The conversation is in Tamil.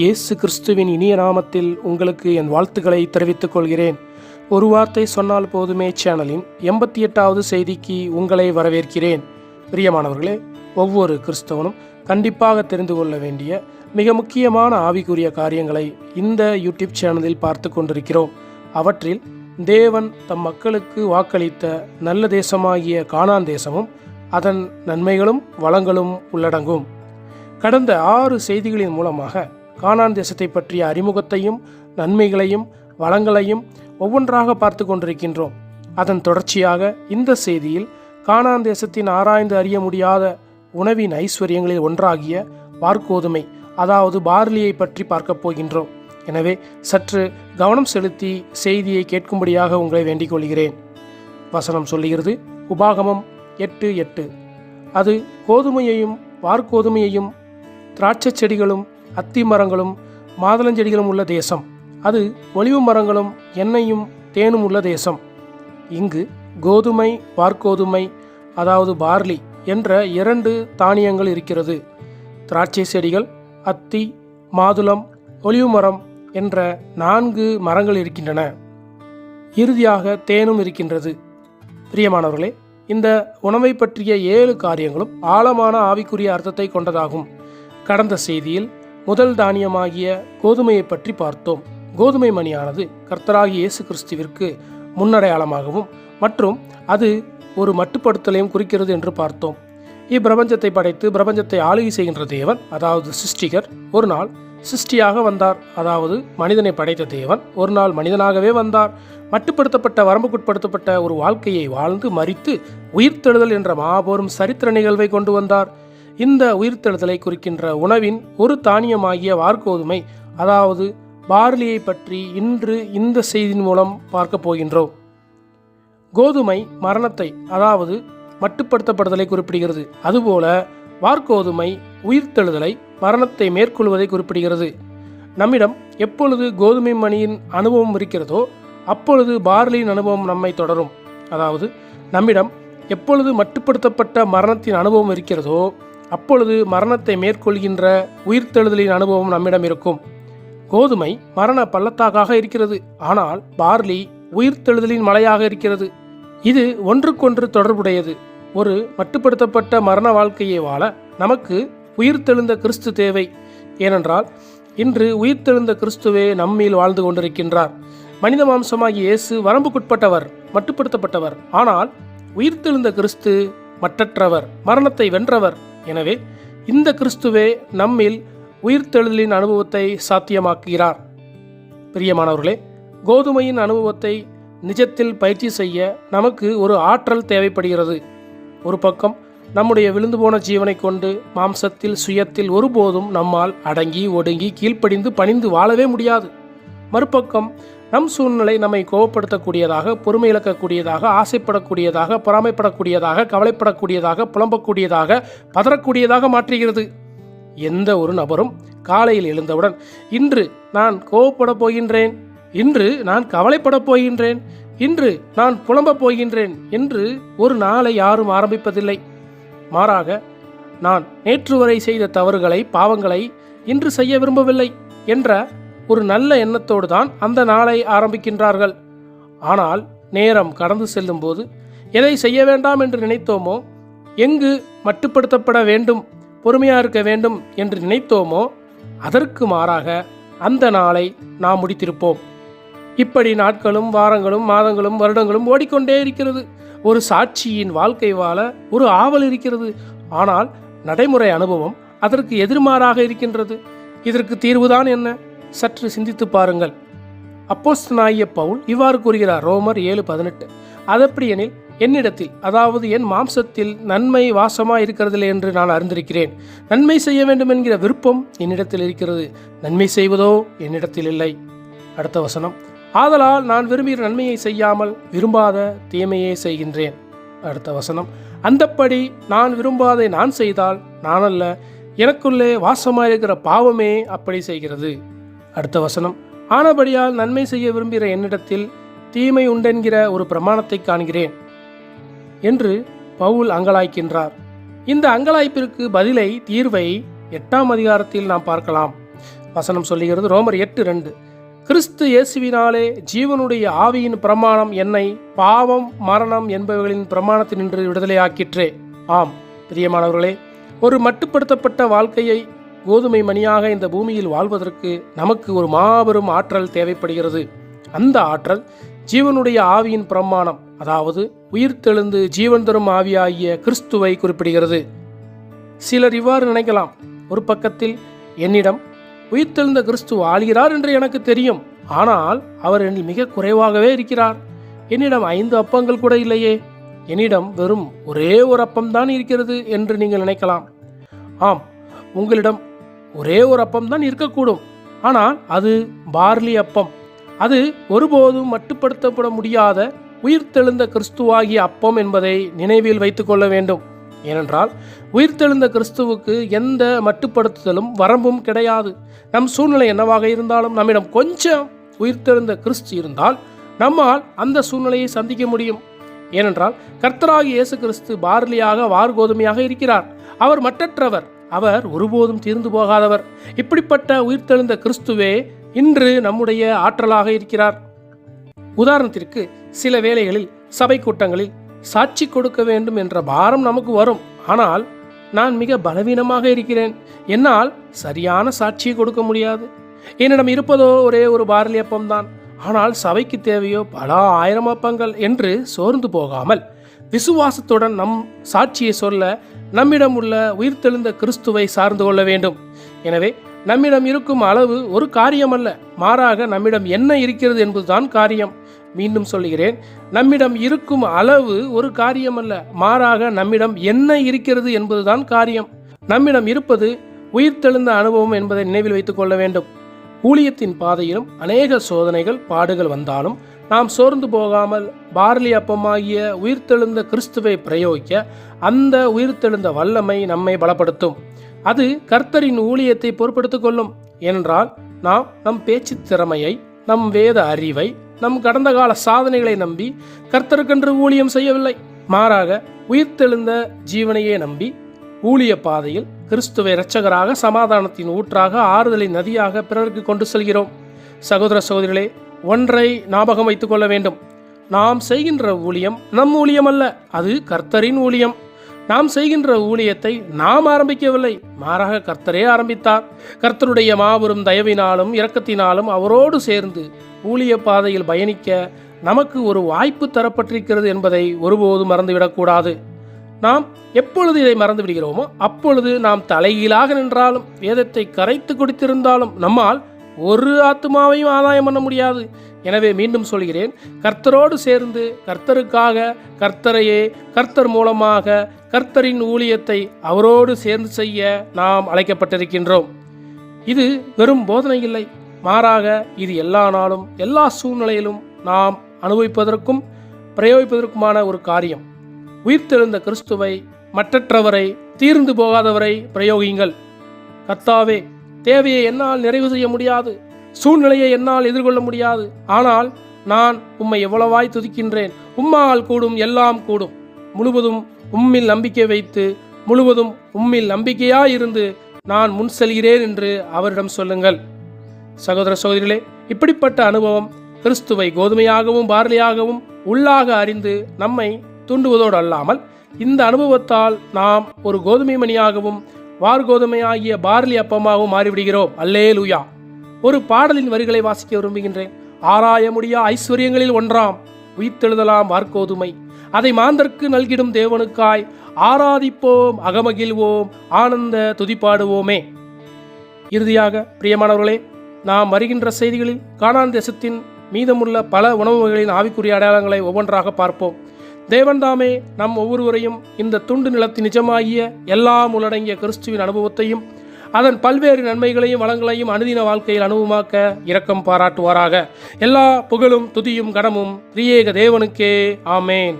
இயேசு கிறிஸ்துவின் இனிய நாமத்தில் உங்களுக்கு என் வாழ்த்துக்களை தெரிவித்துக் கொள்கிறேன். ஒரு வார்த்தை சொன்னால் போதுமே சேனலின் எண்பத்தி எட்டாவது செய்திக்கு உங்களை வரவேற்கிறேன். பிரியமானவர்களே ஒவ்வொரு கிறிஸ்தவனும் கண்டிப்பாக தெரிந்து கொள்ள வேண்டிய மிக முக்கியமான ஆவிக்குரிய காரியங்களை இந்த யூடியூப் சேனலில் பார்த்து கொண்டிருக்கிறோம். அவற்றில் தேவன் தம் மக்களுக்கு வாக்களித்த நல்ல தேசமாகிய காணான் தேசமும் அதன் நன்மைகளும் வளங்களும் உள்ளடங்கும். கடந்த ஆறு செய்திகளின் மூலமாக கானான் தேசத்தை பற்றிய அறிமுகத்தையும் நன்மைகளையும் வளங்களையும் ஒவ்வொன்றாக பார்த்து கொண்டிருக்கின்றோம். அதன் தொடர்ச்சியாக இந்த செய்தியில் கானான் தேசத்தின் ஆராய்ந்து அறிய முடியாத உணவின் ஐஸ்வர்யங்களில் ஒன்றாகிய வார்கோதுமை அதாவது பார்லியை பற்றி பார்க்கப் போகின்றோம். எனவே சற்று கவனம் செலுத்தி செய்தியை கேட்கும்படியாக உங்களை வேண்டிக் கொள்கிறேன். வசனம் சொல்லுகிறது உபாகமம் எட்டு எட்டு. அது கோதுமையையும் வார்கோதுமையையும் திராட்சை செடிகளும் அத்தி மரங்களும் மாதுளஞ்செடிகளும் உள்ள தேசம். அது ஒளிவு மரங்களும் எண்ணெயும் தேனும் உள்ள தேசம். இங்கு கோதுமை வார்கோதுமை அதாவது பார்லி என்ற இரண்டு தானியங்கள் இருக்கிறது. திராட்சை செடிகள் அத்தி மாதுளம் ஒளிவு மரம் என்ற நான்கு மரங்கள் இருக்கின்றன. இறுதியாக தேனும் இருக்கின்றது. பிரியமானவர்களே இந்த உணவை பற்றிய ஏழு காரியங்களும் ஆழமான ஆவிக்குரிய அர்த்தத்தை கொண்டதாகும். கடந்த செய்தியில் முதல் தானியமாகிய கோதுமையை பற்றி பார்த்தோம். கோதுமை மணியானது கர்த்தராகி இயேசு கிறிஸ்துவிற்கு முன்னடையாளமாகவும் மற்றும் அது ஒரு மட்டுப்படுத்தலையும் குறிக்கிறது என்று பார்த்தோம். இப்பிரபஞ்சத்தை படைத்து பிரபஞ்சத்தை ஆளுகை செய்கின்ற தேவன் அதாவது சிருஷ்டிகர் ஒரு நாள் சிருஷ்டியாக வந்தார். அதாவது மனிதனை படைத்த தேவன் ஒரு நாள் மனிதனாகவே வந்தார். மட்டுப்படுத்தப்பட்ட வரம்புக்குட்படுத்தப்பட்ட ஒரு வாழ்க்கையை வாழ்ந்து மறித்து உயிர்த்தெழுதல் என்ற மாபெரும் சரித்திர நிகழ்வை கொண்டு வந்தார். இந்த உயிர்த்தெழுதலை குறிக்கின்ற உணவின் ஒரு தானியமாகிய வார்கோதுமை அதாவது பார்லியை பற்றி இன்று இந்த செய்தியின் மூலம் பார்க்க போகின்றோம். கோதுமை மரணத்தை அதாவது மட்டுப்படுத்தப்படுதலை குறிப்பிடுகிறது. அதுபோல வார்கோதுமை உயிர்த்தெழுதலை மரணத்தை மேற்கொள்வதை குறிப்பிடுகிறது. நம்மிடம் எப்பொழுது கோதுமை மணியின் அனுபவம் இருக்கிறதோ அப்பொழுது பார்லியின் அனுபவம் நம்மை தொடரும். அதாவது நம்மிடம் எப்பொழுது மட்டுப்படுத்தப்பட்ட மரணத்தின் அனுபவம் இருக்கிறதோ அப்பொழுது மரணத்தை மேற்கொள்கின்ற உயிர்த்தெழுதலின் அனுபவம் நம்மிடம் இருக்கும். கோதுமை மரண பள்ளத்தாக்காக இருக்கிறது. ஆனால் பார்லி உயிர்த்தெழுதலின் மலையாக இருக்கிறது. இது ஒன்றுக்கொன்று தொடர்புடையது. ஒரு மட்டுப்படுத்தப்பட்ட மரண வாழ்க்கையை வாழ நமக்கு உயிர்த்தெழுந்த கிறிஸ்து தேவை. ஏனென்றால் இன்று உயிர்த்தெழுந்த கிறிஸ்துவே நம்மில் வாழ்ந்து கொண்டிருக்கின்றார். மனித மாம்சமாகிய இயேசு வரம்புக்குட்பட்டவர் மட்டுப்படுத்தப்பட்டவர். ஆனால் உயிர்த்தெழுந்த கிறிஸ்து மற்றற்றவர் மரணத்தை வென்றவர் எனவே இந்த கிறிஸ்துவே நம்மில் உயிர்த்தெழுதலின் அனுபவத்தை சாத்தியமாக்குகிறார். பிரியமானவர்களே கோதுமையின் அனுபவத்தை நிஜத்தில் பயிற்சி செய்ய நமக்கு ஒரு ஆற்றல் தேவைப்படுகிறது. ஒரு பக்கம் நம்முடைய விழுந்து போன ஜீவனை கொண்டு மாம்சத்தில் சுயத்தில் ஒருபோதும் நம்மால் அடங்கி ஒடுங்கி கீழ்ப்படிந்து பணிந்து வாழவே முடியாது. மறுபக்கம் நம் சூழ்நிலை நம்மை கோவப்படுத்தக்கூடியதாக பொறுமை இழக்கக்கூடியதாக ஆசைப்படக்கூடியதாக பொறாமைப்படக்கூடியதாக கவலைப்படக்கூடியதாக புலம்பக்கூடியதாக பதறக்கூடியதாக மாற்றுகிறது. எந்த ஒரு நபரும் காலையில் எழுந்தவுடன் இன்று நான் கோவப்பட போகின்றேன் இன்று நான் கவலைப்படப் போகின்றேன் இன்று நான் புலம்பப் போகின்றேன் என்று ஒரு நாளை யாரும் ஆரம்பிப்பதில்லை. மாறாக நான் நேற்று வரை செய்த தவறுகளை பாவங்களை இன்று செய்ய விரும்பவில்லை என்ற ஒரு நல்ல எண்ணத்தோடு தான் அந்த நாளை ஆரம்பிக்கின்றார்கள். ஆனால் நேரம் கடந்து செல்லும் போது எதை செய்ய வேண்டாம் என்று நினைத்தோமோ? எங்கு மட்டுப்படுத்தப்பட வேண்டும் பொறுமையாக இருக்க வேண்டும் என்று நினைத்தோமோ? அதற்கு மாறாக அந்த நாளை நாம் முடித்திருப்போம். இப்படி நாட்களும் வாரங்களும் மாதங்களும் வருடங்களும் ஓடிக்கொண்டே இருக்கிறது. ஒரு சாட்சியின் வாழ்க்கை வாழ ஒரு ஆவல் இருக்கிறது. ஆனால் நடைமுறை அனுபவம் அதற்கு எதிர்மாறாக இருக்கின்றது. இதற்கு தீர்வுதான் என்ன? சற்று சிந்தித்து பாருங்கள். அப்போஸ்தனாகிய பவுல் இவ்வாறு கூறுகிறார் ரோமர் ஏழு பதினெட்டு. அதப்படியெனில் என்னிடத்தில் அதாவது என் மாம்சத்தில் நன்மை வாசமாக இருக்கிறதில்லை என்று நான் அறிந்திருக்கிறேன். நன்மை செய்ய வேண்டும் என்கிற விருப்பம் என்னிடத்தில் இருக்கிறது. நன்மை செய்வதோ என்னிடத்தில் இல்லை. அடுத்த வசனம். ஆதலால் நான் விரும்புகிற நன்மையை செய்யாமல் விரும்பாத தீமையே செய்கின்றேன். அடுத்த வசனம். அந்தப்படி நான் விரும்பாதை நான் செய்தால் நானல்ல எனக்குள்ளே வாசமாக இருக்கிற பாவமே அப்படி செய்கிறது. அடுத்த வசனம். ஆனபடியால் நன்மை செய்ய விரும்புகிற என்னிடத்தில் தீமை உண்டென்கிற ஒரு பிரமாணத்தை காண்கிறேன் என்று பவுல் அங்கலாய்க்கின்றார். இந்த அங்கலாய்ப்பிற்கு பதிலை தீர்வை எட்டாம் அதிகாரத்தில் நாம் பார்க்கலாம். வசனம் சொல்லுகிறது ரோமர் எட்டு ரெண்டு. கிறிஸ்து இயேசுவினாலே ஜீவனுடைய ஆவியின் பிரமாணம் என்னை பாவம் மரணம் என்பவர்களின் பிரமாணத்தினின்று விடுதலையாக்கிற்றே. ஆம் பிரியமானவர்களே ஒரு மட்டுப்படுத்தப்பட்ட வாழ்க்கையை கோதுமை மணியாக இந்த பூமியில் வாழ்வதற்கு நமக்கு ஒரு மாபெரும் ஆற்றல் தேவைப்படுகிறது. அந்த ஆற்றல் ஜீவனுடைய ஆவியின் பிரமாணம் அதாவது உயிர்த்தெழுந்து ஜீவன் தரும் ஆவியாகிய கிறிஸ்துவை குறிப்பிடுகிறது. சிலர் இவ்வாறு நினைக்கலாம் ஒரு பக்கத்தில் என்னிடம் உயிர்த்தெழுந்த கிறிஸ்து ஆளுகிறார் என்று எனக்கு தெரியும். ஆனால் அவர் என்னில் மிக குறைவாகவே இருக்கிறார். என்னிடம் ஐந்து அப்பங்கள் கூட இல்லையே. என்னிடம் வெறும் ஒரே ஒரு அப்பம்தான் இருக்கிறது என்று நீங்கள் நினைக்கலாம். ஆம் உங்களிடம் ஒரே ஒரு அப்பம் தான் இருக்கக்கூடும். ஆனால் அது பார்லி அப்பம். அது ஒருபோதும் மட்டுப்படுத்தப்பட முடியாத உயிர்த்தெழுந்த கிறிஸ்துவாகிய அப்பம் என்பதை நினைவில் வைத்துக்கொள்ள வேண்டும். ஏனென்றால் உயிர்த்தெழுந்த கிறிஸ்துவுக்கு எந்த மட்டுப்படுத்துதலும் வரம்பும் கிடையாது. நம் சூழ்நிலை என்னவாக இருந்தாலும் நம்மிடம் கொஞ்சம் உயிர்த்தெழுந்த கிறிஸ்து இருந்தால் நம்மால் அந்த சூழ்நிலையை சந்திக்க முடியும். ஏனென்றால் கர்த்தராகி இயேசு கிறிஸ்து பார்லியாக வார்கோதுமையாக இருக்கிறார். அவர் மற்றற்றவர் அவர் ஒருபோதும் தீர்ந்து போகாதவர். இப்படிப்பட்ட உயிர்த்தெழுந்த கிறிஸ்துவே இன்று நம்முடைய ஆற்றலாக இருக்கிறார். உதாரணத்திற்கு சில வேளைகளில் சபை கூட்டங்களில் சாட்சி கொடுக்க வேண்டும் என்ற பாரம் நமக்கு வரும். ஆனால் நான் மிக பலவீனமாக இருக்கிறேன். என்னால் சரியான சாட்சியை கொடுக்க முடியாது. என்னிடம் இருப்பதோ ஒரே ஒரு பார்லி அப்பம்தான் ஆனால் சபைக்கு தேவையோ பல ஆயிரம் அப்பங்கள் என்று சோர்ந்து போகாமல் விசுவாசத்துடன் நம் சாட்சியை சொல்ல நம்மிடம் உள்ள உயிர்த்தெழுந்த கிறிஸ்துவை சார்ந்து கொள்ள வேண்டும். எனவே நம்மிடம் இருக்கும் அளவு ஒரு காரியம் அல்ல மாறாக நம்மிடம் என்ன இருக்கிறது என்பதுதான் காரியம். மீண்டும் சொல்கிறேன் நம்மிடம் இருக்கும் அளவு ஒரு காரியம் அல்ல மாறாக நம்மிடம் என்ன இருக்கிறது என்பதுதான் காரியம். நம்மிடம் இருப்பது உயிர்த்தெழுந்த அனுபவம் என்பதை நினைவில் வைத்துக் கொள்ள வேண்டும். ஊழியத்தின் பாதையிலும் அநேக சோதனைகள் பாடுகள் வந்தாலும் நாம் சோர்ந்து போகாமல் பார்லி அப்பமாகிய உயிர்த்தெழுந்த கிறிஸ்துவை பிரயோகிக்க அந்த உயிர்த்தெழுந்த வல்லமை நம்மை பலப்படுத்தும். அது கர்த்தரின் ஊழியத்தை பொறுப்படுத்திக் கொள்ளும். என்றால் நாம் நம் பேச்சு திறமையை நம் வேத அறிவை நம் கடந்த கால சாதனைகளை நம்பி கர்த்தருக்கென்று ஊழியம் செய்யவில்லை. மாறாக உயிர்த்தெழுந்த ஜீவனையே நம்பி ஊழிய பாதையில் கிறிஸ்துவை இரட்சகராக சமாதானத்தின் ஊற்றாக ஆறுதலின் நதியாக பிறருக்கு கொண்டு செல்கிறோம். சகோதர சகோதரிகளே ஒன்றை ஞாபகம் வைத்துக் கொள்ள வேண்டும். நாம் செய்கின்ற ஊழியம் நம் ஊழியம் அல்ல அது கர்த்தரின் ஊழியம். நாம் செய்கின்ற ஊழியத்தை நாம் ஆரம்பிக்கவில்லை மாறாக கர்த்தரே ஆரம்பித்தார். கர்த்தருடைய மாபெரும் தயவினாலும் இரக்கத்தினாலும் அவரோடு சேர்ந்து ஊழிய பாதையில் பயணிக்க நமக்கு ஒரு வாய்ப்பு தரப்பட்டிருக்கிறது என்பதை ஒருபோதும் மறந்துவிடக்கூடாது நாம் எப்பொழுது இதை மறந்து விடுகிறோமோ அப்பொழுது நாம் தலைகீழாக நின்றாலும் வேதத்தை கரைத்து கொடுத்திருந்தாலும் நம்மால் ஒரு ஆத்மாவையும் ஆதாயம் பண்ண முடியாது. எனவே மீண்டும் சொல்கிறேன் கர்த்தரோடு சேர்ந்து கர்த்தருக்காக கர்த்தரையே கர்த்தர் மூலமாக கர்த்தரின் ஊழியத்தை அவரோடு சேர்ந்து செய்ய நாம் அழைக்கப்பட்டிருக்கின்றோம். இது வெறும் போதனை இல்லை. மாறாக இது எல்லா நாளும் எல்லா சூழ்நிலையிலும் நாம் அனுபவிப்பதற்கும் பிரயோகிப்பதற்குமான ஒரு காரியம். உயிர்த்தெழுந்த கிறிஸ்துவை மற்றற்றவரை தீர்ந்து போகாதவரை பிரயோகியுங்கள். கர்த்தாவே தேவையை என்னால் நிறைவு செய்ய முடியாது. சூழ்நிலையை என்னால் எதிர்கொள்ள முடியாது. ஆனால் நான் உம்மை எவ்வளவாய் துதிக்கின்றேன். உம்மால் கூடும் எல்லாம் கூடும். முழுவதும் உம்மில் நம்பிக்கை வைத்து முழுவதும் உம்மில் நம்பிக்கையாயிருந்து நான் முன் செல்கிறேன் என்று அவரிடம் சொல்லுங்கள். சகோதர சகோதரிகளே இப்படிப்பட்ட அனுபவம் கிறிஸ்துவை கோதுமையாகவும் பார்லியாகவும் உள்ளாக அறிந்து நம்மை தூண்டுவதோடு அல்லாமல் இந்த அனுபவத்தால் நாம் ஒரு கோதுமை மணியாகவும் வார்கோதுமை ஆகிய பார்லி அப்பமாகவும் மாறிவிடுகிறோம். அல்லே லூயா ஒரு பாடலின் வரிகளை வாசிக்க விரும்புகின்றேன். ஆராய முடியா ஐஸ்வர்யங்களில் ஒன்றாம். உயிர்த்தெழுதலாம் வார்கோதுமை. அதை மாந்தர்க்கு நல்கிடும் தேவனுக்காய் ஆராதிப்போம் அகமகிழ்வோம் ஆனந்த துதிப்பாடுவோமே. இறுதியாக பிரியமானவர்களே நாம் வருகின்ற செய்திகளில் காணான் தேசத்தின் மீதமுள்ள பல உணவு வகைகளின் ஆவிக்குரிய அடையாளங்களை ஒவ்வொன்றாக பார்ப்போம். தேவன்தாமே நம் ஒவ்வொருவரையும் இந்த துண்டு நிலத்தின் நிஜமாகிய எல்லாம் உள்ளடங்கிய கிறிஸ்துவின் அனுபவத்தையும் அதன் பல்வேறு நன்மைகளையும் வளங்களையும் அனுதின வாழ்க்கையில் அனுபவமாக்க இரக்கம் பாராட்டுவாராக. எல்லா புகழும் துதியும் கடமும் திரியேக தேவனுக்கே. ஆமேன்.